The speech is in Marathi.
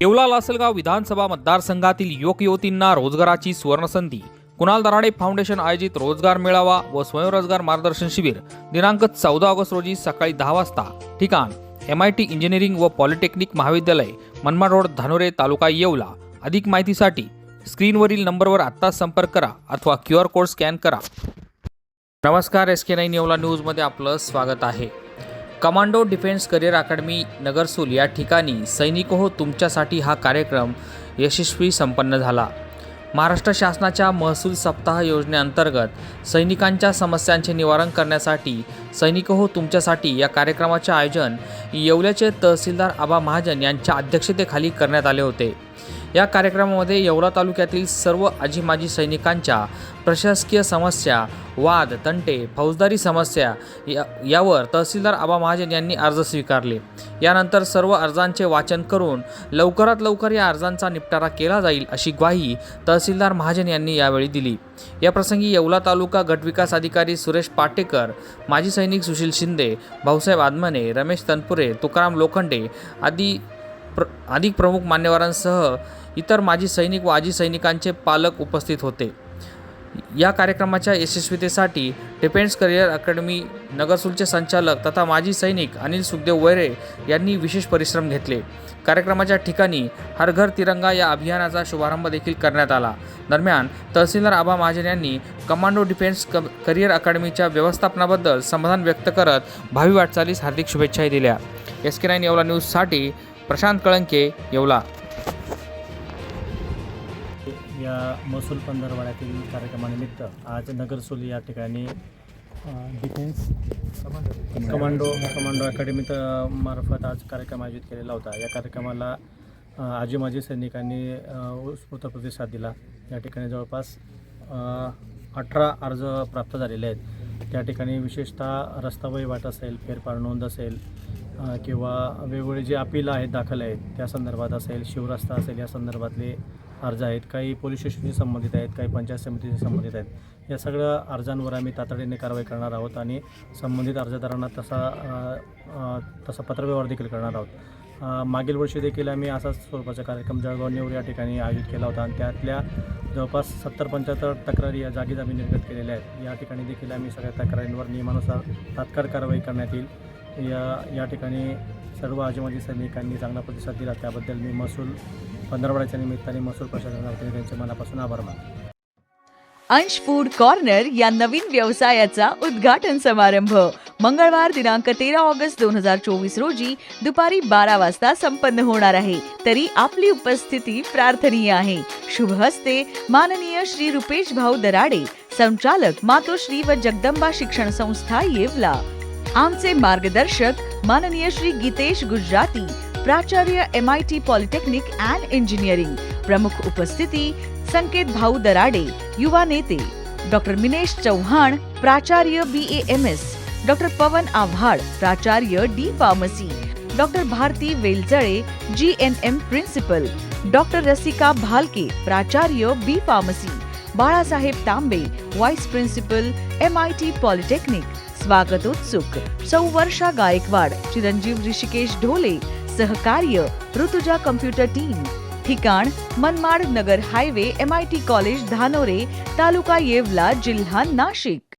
येवला लासलगाव विधानसभा मतदारसंघातील युवक युवतींना रोजगाराची सुवर्णसंधी. कुणाल दराडे फाउंडेशन आयोजित रोजगार मेळावा व स्वयंरोजगार मार्गदर्शन शिबिर दिनांक चौदा ऑगस्ट रोजी सकाळी दहा वाजता. ठिकाण एम आय टी इंजिनिअरिंग व पॉलिटेक्निक महाविद्यालय मनमाड रोड धानोरे तालुका येवला. अधिक माहितीसाठी स्क्रीनवरील नंबरवर आत्ताच संपर्क करा अथवा क्यू आर कोड स्कॅन करा. नमस्कार एस के नाईन येवला न्यूजमध्ये आपलं स्वागत आहे. Commando defence career academy Nagarsul या ठिकाणी सैनिक हो तुमच्यासाठी हा कार्यक्रम यशस्वी संपन्न झाला. महाराष्ट्र शासनाच्या महसूल सप्ताह योजनेअंतर्गत सैनिकांच्या समस्यांचे निवारण करण्यासाठी सैनिक हो तुमच्यासाठी या कार्यक्रमाचे आयोजन येवल्याचे तहसीलदार आबा महाजन यांच्या अध्यक्षतेखाली करण्यात आले होते. या कार्यक्रमामध्ये येवला तालुक्यातील सर्व आजी माजी सैनिकांच्या प्रशासकीय समस्या वाद तंटे फौजदारी समस्या या यावर तहसीलदार आबा महाजन यांनी अर्ज स्वीकारले. यानंतर सर्व अर्जांचे वाचन करून लवकरात लवकर या अर्जांचा निपटारा केला जाईल अशी ग्वाही तहसीलदार महाजन यांनी यावेळी दिली. याप्रसंगी येवला तालुका गटविकास अधिकारी सुरेश पाटेकर माजी सैनिक सुशील शिंदे भाऊसाहेब आदमने रमेश तनपुरे तुकाराम लोखंडे आदी प्र अधिक प्रमुख मान्यवरांसह इतर माजी सैनिक व आजी सैनिकांचे पालक उपस्थित होते. या कार्यक्रमाच्या यशस्वीतेसाठी डिफेन्स करिअर अकॅडमी नगरसूलचे संचालक तथा माजी सैनिक अनिल सुखदेव वैरे यांनी विशेष परिश्रम घेतले. कार्यक्रमाच्या ठिकाणी हर घर तिरंगा या अभियानाचा शुभारंभ देखील करण्यात आला. दरम्यान तहसीलदार आबा महाजन यांनी कमांडो डिफेन्स क करिअर अकॅडमीच्या व्यवस्थापनाबद्दल समाधान व्यक्त करत भावी वाटचालीस हार्दिक शुभेच्छाही दिल्या. एस के नाईन येवला न्यूजसाठी प्रशांत कळंके येवला. या महसूल पंधरवाड्यातील कार्यक्रमानिमित्त आज नगरसूल या ठिकाणी डिफेन्स कमांडो कमांडो अकॅडमी मार्फत आज कार्यक्रम आयोजित केलेला होता. या कार्यक्रमाला आजी माजी सैनिकांनी अ, उत्स्फूर्त प्रतिसाद दिला. या ठिकाणी जवळपास अठरा अर्ज प्राप्त झालेले आहेत. त्या ठिकाणी विशेषतः रस्ता वहिवाट असेल फेरफार नोंद असेल किंवा वेगवेगळे जे अपील आहेत दाखल आहेत त्या संदर्भात असेल शिवरस्ता असेल या संदर्भातले अर्ज आहेत काही पोलीस स्टेशनशी संबंधित आहेत काही पंचायत समितीशी संबंधित आहेत. या सगळ्या अर्जांवर आम्ही तातडीने कारवाई करणार आहोत आणि संबंधित अर्जदारांना तसा तसा पत्रव्यवहार देखील करणार आहोत. मागील वर्षी देखील आम्ही असाच स्वरूपाचा कार्यक्रम जळगाव नेवर या ठिकाणी आयोजित केला होता आणि त्यातल्या जवळपास सत्तर पंच्याहत्तर तक्रारी या जागीच आम्ही निर्गत केलेल्या आहेत. या ठिकाणी देखील आम्ही सगळ्या तक्रारींवर नियमानुसार तात्काळ कारवाई करण्यात येईल. या या ठिकाणी सर्व आजीमाजी सैनिकांनी चांगला प्रतिसाद दिला. त्याबद्दल मी महसूल पंधरवड्याच्या निमित्ताने महसूल प्रशासनावतीने त्यांचे मनापासून आभार मानतो. अंश फूड कॉर्नर या नवीन व्यवसायाचा उद्घाटन समारंभ. मंगळवार दिनांक तेरा ऑगस्ट दोन हजार चोवीस रोजी दुपारी बारा वाजता संपन्न होणार आहे. तरी आपली उपस्थिती प्रार्थनीय आहे. शुभ हस्ते माननीय श्री रुपेश भाऊ दराडे संचालक मातोश्री व जगदंबा शिक्षण संस्था येवला. आमचे मार्गदर्शक माननीय श्री गीतेश गुजराती प्राचार्य M I T polytechnic and engineering प्रमुख उपस्थिती संकेत भाऊ दराडे युवा नेते. डॉक्टर मिनेश चव्हाण प्राचार्य B A M S doctor Pawan Awhad प्राचार्य D pharmacy doctor Bharati Veljale G N M principal doctor Rasika Bhalke प्राचार्य B pharmacy Balasaheb Tambe vice principal M I T polytechnic स्वागतोत्सुक. सौ वर्षा गायकवाड चिरंजीव ऋषिकेश ढोले सहकार्य ऋतुजा कम्प्युटर टीम ठिकाण Manmad Nagar highway M I T college Dhanore तालुका येवला जिल्हा नाशिक.